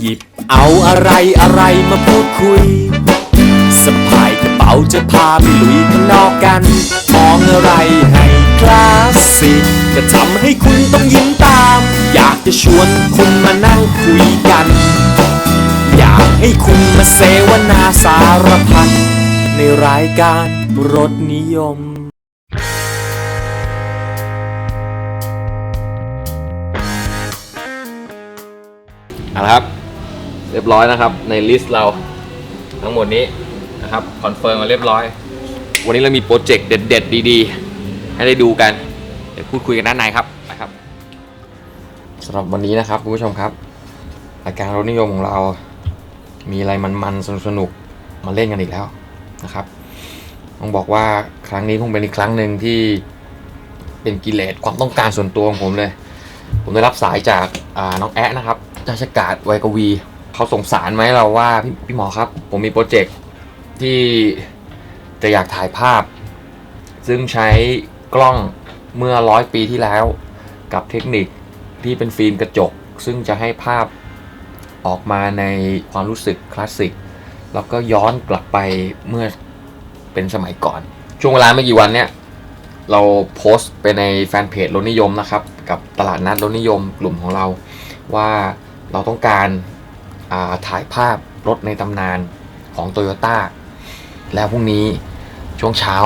หยิบเอาอะไรอะไรมาพูดคุยสะพายกระเป๋าจะพาไปลุยข้างนอกกัน มองอะไรให้คลาสสิกจะทำให้คุณต้องยิ้มตาม อยากจะชวนคุณมานั่งคุยกัน อยากให้คุณมาเสวนาสารพัดในรายการรถนิยม เอาละครับ เรียบร้อยนะครับ ในลิสต์เราทั้งหมดนี้นะครับคอนเฟิร์มมาเรียบร้อย วันนี้เรามีโปรเจกต์เด็ด ๆ ดี ๆ ให้ได้ดูกัน เดี๋ยวพูดคุยกันด้านในครับนะครับ สำหรับวันนี้นะครับคุณผู้ชมครับรายการรถนิยมของเรา มีอะไรมันๆสนุกๆมาเล่นกันอีกแล้วนะครับต้องบอกว่าครั้งนี้คงเป็นอีกครั้งหนึ่งที่เป็นกิเลสความต้องการส่วนตัวของผมเลย ผมได้รับสายจากาน้องแอะนะครับราชกาศไวยกวีเขาสงสารไหมเราว่าพพี่หมอครับ ผมมีโปรเจกต์ที่จะอยากถ่ายภาพ ซึ่งใช้กล้องเมื่อร้อยปีที่แล้ว กับเทคนิค ที่เป็นฟิล์มกระจก ซึ่งจะให้ภาพออกมาในความรู้สึกคลาสสิก แล้วก็ย้อนกลับไปเมื่อเป็นสมัยก่อน ช่วงเวลาไม่กี่วันเนี่ยเราโพสต์ไปในแฟนเพจรถนิยมนะครับ กับตลาดนัดรถนิยมกลุ่มของเราว่าเราต้องการาถ่ายภาพรถในตำนานของ Toyota แล้วพรุ่งนี้ช่วงเช้า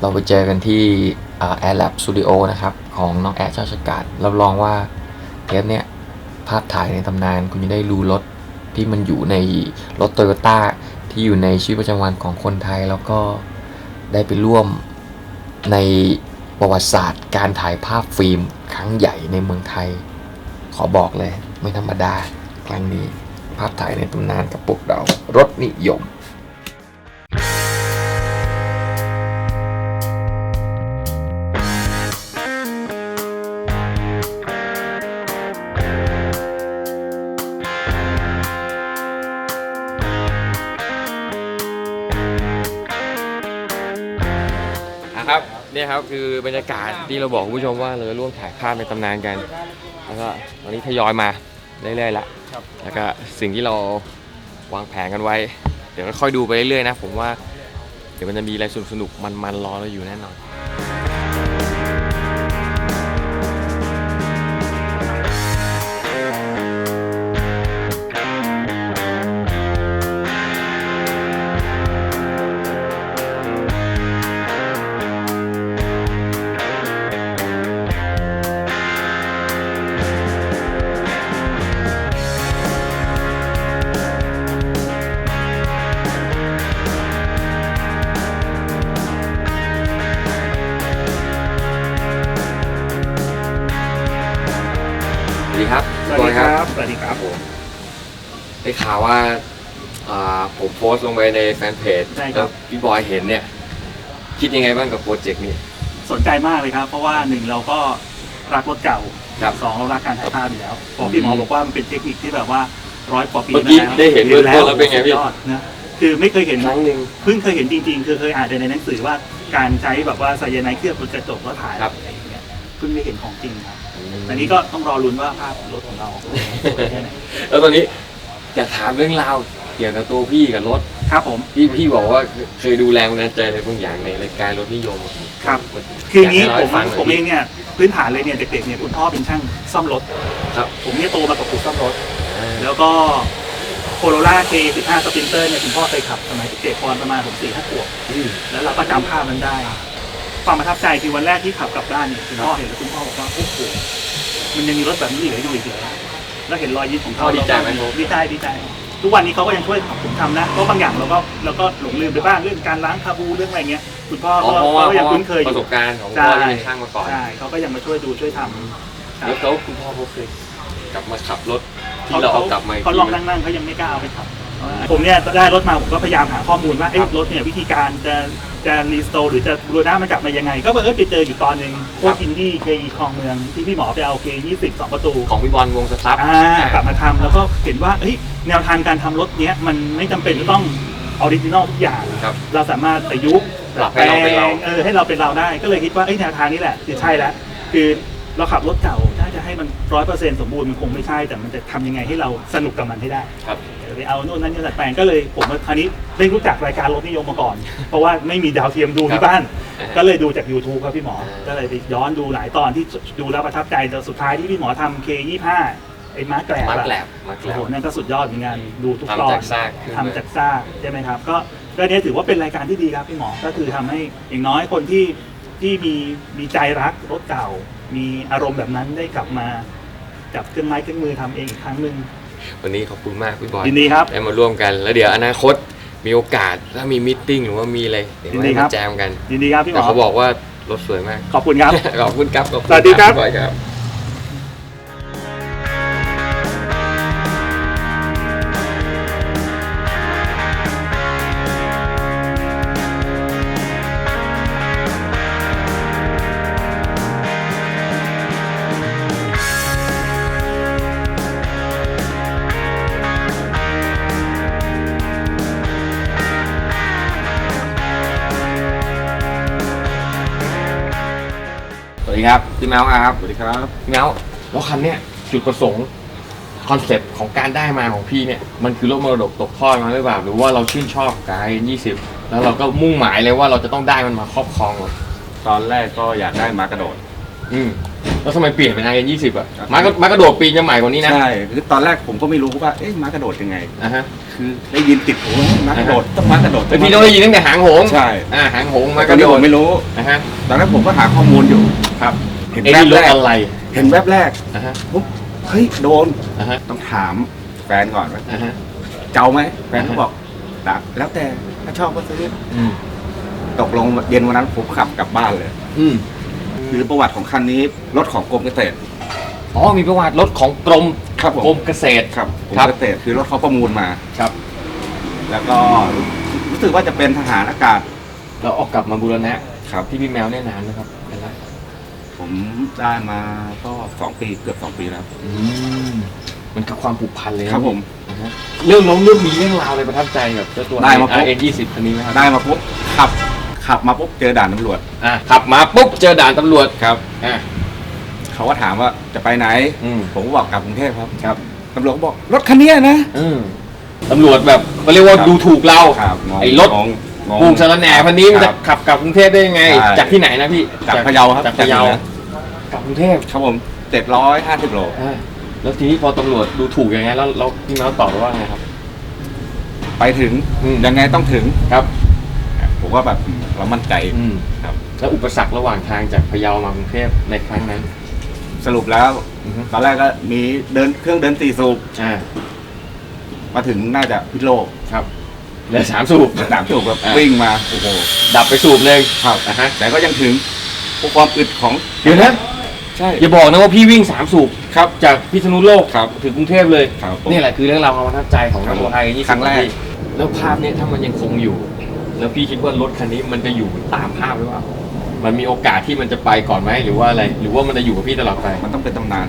เราไปเจอกันที่อ่า Air Lab Studio นะครับ ของน้องแอร์เจ้าชกาศรับรองว่า เทปเนี้ยภาพถ่ายในตำนานคุณจะได้รู้รถที่มันอยู่ในรถ Toyota ที่อยู่ในชีวิตประจำวันของคนไทย แล้วก็ได้ไปร่วมในประวัติศาสตร์ การถ่ายภาพฟิล์มครั้งใหญ่ในเมืองไทย ขอบอกเลย ไม่ธรรมดาครั้งนี้ ภาพถ่ายในตำนานกับพวกเรารถนิยม เนี่ยครับคือบรรยากาศที่เราบอกคุณผู้ชมว่าเราจะร่วมถ่ายภาพในตำนานกัน แล้วก็ตอนนี้ทยอยมาเรื่อยๆละแล้วก็สิ่งที่เราวางแผนกันไว้ เดี๋ยวค่อยๆดูไปเรื่อยๆนะ ผมว่าเดี๋ยวมันจะมีอะไรสนุกๆมันๆรอเราอยู่แน่นอน สวัสดีครับ สวัสดีครับผมได้ข่าวว่าอ่าผมโพสต์ลงไปในแฟนเพจใช่ครับแล้วพี่บอยเห็นเนี่ย คิดยังไงบ้างกับโปรเจกต์นี้ สนใจมากเลยครับ เพราะว่าหนึ่งเราก็รักรถเก่าครับสองเรารักการถ่ายภาพอยู่แล้วพอพี่หมอบอกว่ามันเป็นเทคนิคที่แบบว่าร้อยกว่าปีเมื่อกี้มาแล้วได้เห็นเบื้องต้นแล้วเป็นไงพี่ สุดยอดนะคือไม่เคยเห็นครั้งหนึ่ง เพิ่งเคยเห็นจริงๆ คือเคยอ่านในหนังสือว่าการใช้แบบว่าไซยาไนด์เคลือบบนกระจกแล้วถ่ายครับ อะไรอย่างเงี้ยเพิ่งได้เห็นของจริงครับ อันนี้ก็ต้องรอลุ้นว่าภาพรถของเราสวยแค่ไหนแล้วตอนนี้อยากถามเรื่องราวเกี่ยวกับตัวพี่กับรถครับผม พี่พี่บอกว่าเคยดูแรงบันดาลใจอะไรบางอย่างในรายการรถนิยมครับมันคืออย่างนี้ยากผให้มเล่าให้ฟังหน่อยผมเองเนี่ยพื้นฐานเลยเนี่ยเด็กๆเนี่ยคุณพ่อเป็นช่างซ่อมรถครับ ผมเนี่ยโตมากับปู่ซ่อมรถอ่าแล้วก็โคโรล่า K15 สปรินเตอร์เนี่ยคุณพ่อเคยขับสมัยเด็กๆตอนประมาณผมสี่ห้าขวบอืมแล้วเราก็จำภาพมันได้ ความประทับใจคือวันแรกที่ขับกลับบ้านเนี่ยคุณพ่อเห็นแล้วคุณพ่อบอกว่าโอ้โห มันยังมีรถแบบนี้เหลืออยู่อีกเหรอแล้วเห็นรอยยิ้มของเขาพ่อดีใจไหมเราก็ดีใจดีใจ ทุกวันนี้เขาก็ยังช่วยผมทำนะเพราะบางอย่างเราก็เราก็หลงลืมไปบ้างเรื่องการล้างคาบูเรื่องอะไรเงี้ยคุณพ่ออ๋อก็เพราะว่าเขาก็ยังคุ้นเคยอประยู่สบการณ์ของพ่อที่เป็นช่างมาก่อน ใช่เขาก็ยังมาช่วยดูช่วยทำแล้วเขาคุณพ่อเขาเคยกลับมาขับรถที่เราเอากลับมาอีกเขาทีลองไหมนั่งๆเขายังไม่กล้าเอาไปขับ ผมเนี่ยได้รถมาผมก็พยายามหาข้อมูลว่าเอ้ยรถเนี่ยวิธีการจะจะรีสโตร์หรือจะบูรณะมันกลับมายังไง ก็เออไปเจออยู่ตอนหนึ่งพวกอินดี้เคอีคลองเมืองที่พี่หมอไปเอาเคยี่สิบสองประตูของพี่บอลวงสครับอ่ากลับมาทำแล้วก็เห็นว่าเฮ้ยแนวทางการทำรถเนี้ยมันไม่จำเป็นจะต้องออริจินอลทุกอย่างครับเราสามารถประยุกต์ปรับให้เราเป็นเราเออให้เราเป็นเราได้ ก็เลยคิดว่าเอ้ยแนวทางนี้แหละคือใช่แล้วคือเราขับรถเก่าถ้าจะให้มันร้อยเปอร์เซ็นต์สมบูรณ์มันคงไม่ใช่แต่มันจะทำยังไงให้เราสนุกกับมันให้ได้ครับเดี๋ยว ไปเอาโน่นนั่นนี่ดัดแปลงก็เลยผมว่าคราวนี้ได้รู้จักรายการรถนิยมมาก่อน เพราะว่าไม่มีดาวเทียมดูที่บ้านอ่าฮะก็เลยดูจาก YouTube ครับพี่หมออ่าก็เลยไปย้อนดูหลายตอนที่ดูแล้วประทับใจแต่สุดท้ายที่พี่หมอทำ K25 ไอ้ม้าแกลบมาอะแกลบมาแกลโอ้โหบนั่นก็สุดยอดเหมือนกันดูทุกทำตอนจากซากขึ้นมาทำจากซากใช่ไหมครับ ก็ก็เนี้ยถือว่าเป็นรายการที่ดีครับพี่หมอ ก็คือทำให้อย่างน้อยคนที่ที่มีมีใจรักรถเก่า มีอารมณ์แบบนั้นได้กลับมาจับเครื่องไม้เครื่องมือทำเองอีกครั้งหนึ่ง วันนี้ขอบคุณมากพี่บอลยินดีครับ ได้มาร่วมกัน แล้วเดี๋ยวอนาคตมีโอกาสถ้ามีมิทติ้งหรือว่ามีอะไรเดี๋ยวยินดีให้ครัมาบแจมกันยินดีครับพี่หมแต่อเขาบอกว่ารถสวยมากขอบคุณครับ ขอบคุณครับขอบคุณสวัสดีครับ พี่บอยครับ ดีครับพี่แมวครับสวัสดีครับพี่แมวรถคันเนี้ยจุดประสงค์คอนเซ็ปต์ของการได้มาของพี่เนี่ยมันคือรถมรดกตกทอดมาหรือเปล่าหรือว่าเราชื่นชอบกายยี่สิบแล้วเราก็มุ่งหมายเลยว่าเราจะต้องได้มันมาครอบครองหมดตอนแรกก็อยากได้ม้ากระโดด อืม แล้วทำไมเปลี่ยนเป็นไอยี่สิบอะครับมากระมากระโดดปีนจะใหม่กว่านี้นะ ใช่คือตอนแรกผมก็ไม่รู้ว่าเอ๊ะม้ากระโดดยังไงอะฮะ คือได้ยินติดหูว่าม้ากระโดดต้องม้ากระโดดแต่พี่ต้องได้ยินตั้งแต่หางโหงใช่อ่าหางโหงม้ามากกระระโดโดดดไม่รู้นะฮะตอนนั้นผมก็หาข้อมูลอยู่ครับ เห็นเอ็แวบนี่รแรถกอะไร เห็นแวบแรกอะฮะปุ๊บเฮ้ยโดนอะฮะต้องถามแฟนก่อนว่าอะฮะเจ้าไหมแฟนเขาอ่าฮะบอกตักแล้วแต่ถ้าชอบก็ซื้ออืมตกลงเย็นวันนั้นผมขับกลับบ้านเลย อื มคือประวัติของคันนี้รถของกรมเกษตร อ๋อมีประวัติรถของกรมครับผม กรมเกษตร ครับกรมครับ เกษตรคือรถเขาประมูลมา ครับแล้วก็รู้สึกว่าจะเป็นทหารอากาศเราออกกลับมาบูรณะครับ ที่พี่แมวเนี่ยนานนะครับเป็นไรผมได้มาก็สองปีเกือบสองปีแล้วอืมมันคือความผูกพันเลยนะครับผม นะฮะเรื่องน้องเรื่องมีเรื่องราวอะไรประทับใจกับเจ้าตัวได้มาปุ๊บเอ็นยี่สิบคันนี้ไหมครับได้มาปุ๊บขับ ขับมาปุ๊บเจอด่านตำรวจ อะขับมาปุ๊บเจอด่านตำรวจครับอะ เขาก็ถามว่าจะไปไหน อืม ผมก็บอกกลับกรุงเทพครับครับตำรวจก็บอกรถคันเนี้ยนะ อืมตำรวจแบบเขาเรียกว่าครับ ดูถูกเราครับงงไอ้รถงงงง ปูงสารแหน่พันนี้มันจะครับขับกลับกรุงเทพได้ยังไง ใช่ จากที่ไหนนะพี่จากพะเยาครับจากพะเยาจากเหนือกลับกรุงเทพครับผมเจ็ดร้อยห้าสิบโลอะแล้วทีนี้พอตำรวจดูถูกอย่างไงแล้วเราพี่แมวตอบว่าไงครับ ไปถึงอืม ยังไงต้องถึง ครับ ผมว่าแบบเรามั่นใจอืมครับ แล้วอุปสรรคระหว่างทางจากพะเยามากรุงเทพในครั้งนั้นสรุปแล้ว อือฮึตอนแรกก็มีเดินเครื่องเดินตีสูบอ่ามาถึงน่าจะพิษโลกครับเหลือสามสูบ สามสูบแบบอ่าวิ่งมาโอ้โหดับไปสูบหนึ่งครับอะฮะแต่ก็ยังถึงพวกความอึดของเดี๋ยวนะใช่อย่าบอกนะว่าพี่วิ่งสามสูบครับ จากพิษณุโลกครับถึงกรุงเทพเลย ครับผม นี่แหละคือเรื่องราวความประทับใจของครับตัวไทยยี่ครั้งแรกแล้วภาพเนี้ยถ้ามันยังคงอยู่ แล้วพี่คิดว่ารถคันนี้มันจะอยู่ตามภาพหรือเปล่า มันมีโอกาสที่มันจะไปก่อนไหมหรือว่าอะไร หรือว่ามันจะอยู่กับพี่ตลอดไป มันต้องเป็นตำนาน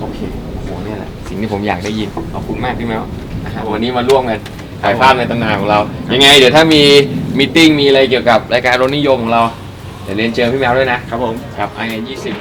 โอเคโอ้โหเนี่ยแหละสิ่งที่ผมอยากได้ยิน ขอบคุณมากพี่แมวนะฮะวันนี้มาร่วมกันถ่ายภาพในตำนานของเรา ยังไง เดี๋ยวถ้ามีมีติ้งมีอะไรเกี่ยวกับรายการรถนิยมของเรา เดี๋ยวเรียนเชิญพี่แมวด้วยนะครับผม ครับไอยี่สิบ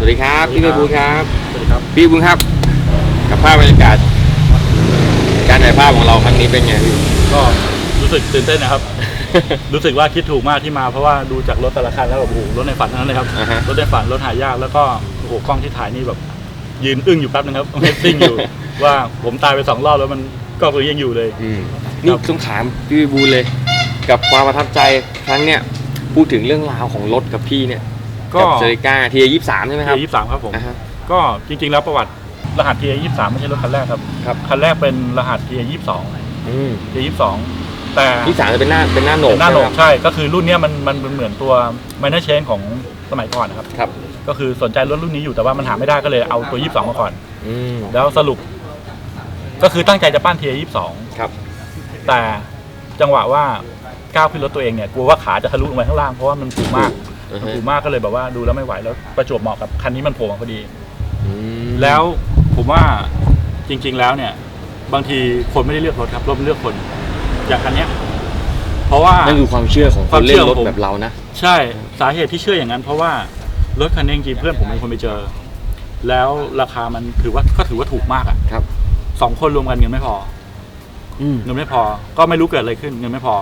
วัสดีครับ พี่กระพูครับสวัสดีครับพี่บุญครับ กับภาพบรรยากาศ การถ่ายภาพของเราครั้งนี้เป็นไงพี่ก็รู้สึกตื่นเต้นนะครับ รู้สึกว่าคิดถูกมากที่มาเพราะว่าดูจากรถแต่ละคันแล้วแบบโอ้โหรถในฝันทั้งนั้นเลยครับ อ่าฮะ รถในฝันรถหายากแล้วก็โอ้โหกล้องที่ถ่ายนี่แบบ ยืนอึ้งอยู่แป๊บนึงครับ เมซิ่งอยู่ ว่าผมตายไปสองรอบแล้วมันกล้องตัวนี้ยังอยู่เลย อืมนี่ต้องถามพี่วิบูลย์เลย กับความประทับใจครั้งเนี้ยพูดถึงเรื่องราวของรถกับพี่เนี่ย ก็กับเซริก้าทียี่สามใช่ไหมครับ ทียี่สามครับผม อ่าฮะก็จริงๆแล้วประวัติรหัส TA ยี่สามไม่ใช่รถคันแรกครับครับ คันแรกเป็นรหัส TA ยี่สองอืม TA ยี่สองแต่ที่สามจะเป็นหน้าเป็นหน้าโหนกเป็นหน้าโหนกใช่ไมครับใช่ ก็คือรุ่นเนี้ยมันมันเป็นเหมือนตัว minor chain ของสมัยก่อนนะครับ ครับ ก็คือสนใจรถรุ่นนี้อยู่แต่ว่ามันหาไม่ได้ก็เลยเอาตัว 22 มาก่อน อืมแล้วสรุป ก็คือตั้งใจจะปั้น TA 22 ครับ แต่จังหวะว่าก้าวขึ้นรถตัวเองเนี่ยกลัวว่าขาจะทะลุลงไปข้างล่างเพราะว่ามันสูงมาก อือมันฮะสูงมากก็เลยแบบว่าดูแล้วไม่ไหวแล้วประจวบเหมาะกับคันนี้มันโผล่มาพอดีอืมแล้วผมว่าจริง ๆ แล้วเนี่ย บางทีคนไม่ได้เลือกรถครับรถมันเลือกคนอย่างคันเนี้ย เพราะว่า นั่นคือความเชื่อของคความนเชื่เล่อนรถของผมแบบเรานะ ใช่สาเหตุที่เชื่ออย่างนั้น เพราะว่ารถคันนี้จริงๆเพื่อนผมเป็นคนไปเจอ แล้วราคามันถือว่าก็ถือว่าถูกมากอะครับ สองคนรวมกันเงินไม่พออืมเงินไม่พอ ก็ไม่รู้เกิดอะไรขึ้นเงินไม่พอ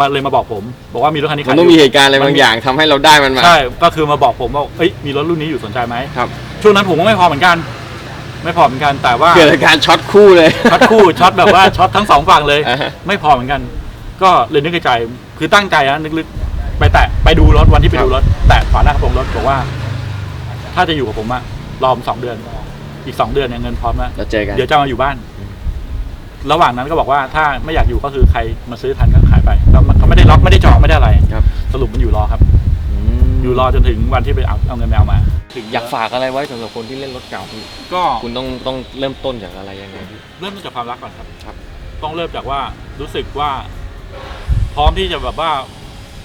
มาเลยมาบอกผม บอกว่ามีรถคันนี้มัขานยต้องยู่มีเหตุการณ์อะไรบางอย่างทำให้เราได้มันมา ใช่ก็คือมาบอกผมว่าเอ้ยมีรถรุ่นนี้อยู่สนใจไหมครับ ช่วงนั้นผมก็ไม่พอเหมือนกัน ไม่พอเหมือนกันแต่ว่า เกิดอาการช็อตคู่เลย ช็อตคู่ช็อตแบบว่าช็อตทั้งสองฝั่งเลย อ่าฮะ ไม่พอเหมือนกัน ก็เลยนึกในใจคือตั้งใจนะนึกๆไปแตะไปดูรถวันที่ไปดูรถ แตะฝาหน้ากระโปรงรถบอกว่า ถ้าจะอยู่กับผมอะรอผมสองเดือน อีกสองเดือนเนี่ยเงินพร้อมแล้วเราเจอกัน เดี๋ยวจะมาอยู่บ้าน ระหว่างนั้นก็บอกว่าถ้าไม่อยากอยู่ก็คือใครมาซื้อทันก็ขายไปแล้วมันก็ไม่ได้ล็อกไม่ได้จองไม่ได้อะไรครับ สรุปมันอยู่รอครับอืมอยู่รอจนถึงวันที่ไปเอาเอาเงินแมวมาถึงอยากฝากอะไรไว้สำหรับคนที่เล่นรถเก่าพี่ก็คุณต้องต้องเริ่มต้นจากอะไรยังไงพี่ เริ่มต้นจากความรักก่อนครับ ครับ ต้องเริ่มจากว่ารู้สึกว่า พร้อมที่จะแบบว่า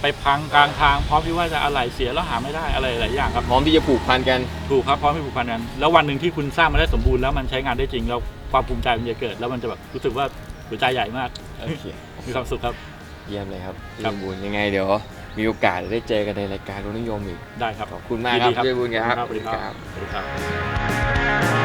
ไปพังกลางทางพร้อมที่ว่าจะอะไรเสียแล้วหาไม่ได้อะไรหลายอย่างครับพร้อมที่จะผูกพันกันถูกครับพร้อมที่ผูกพันกันแล้ววันหนึ่งที่คุณสร้างมันได้สมบูรณ์แล้วมันใช้งานได้จริงแล้วความภูมิใจมันจะเกิด แล้วมันจะแบบรู้สึกว่าหัวใจใหญ่มากโอเคมีความสุขครับเยี่ยมเลยครับครับพี่บุญยังไงเดี๋ยวมีโอกาสได้เจอกันในรายการรถนิยมอีกได้ครับขอบคุณมากยินครับดีพี่บุญครับสวัสดีครับสวัสดีครับ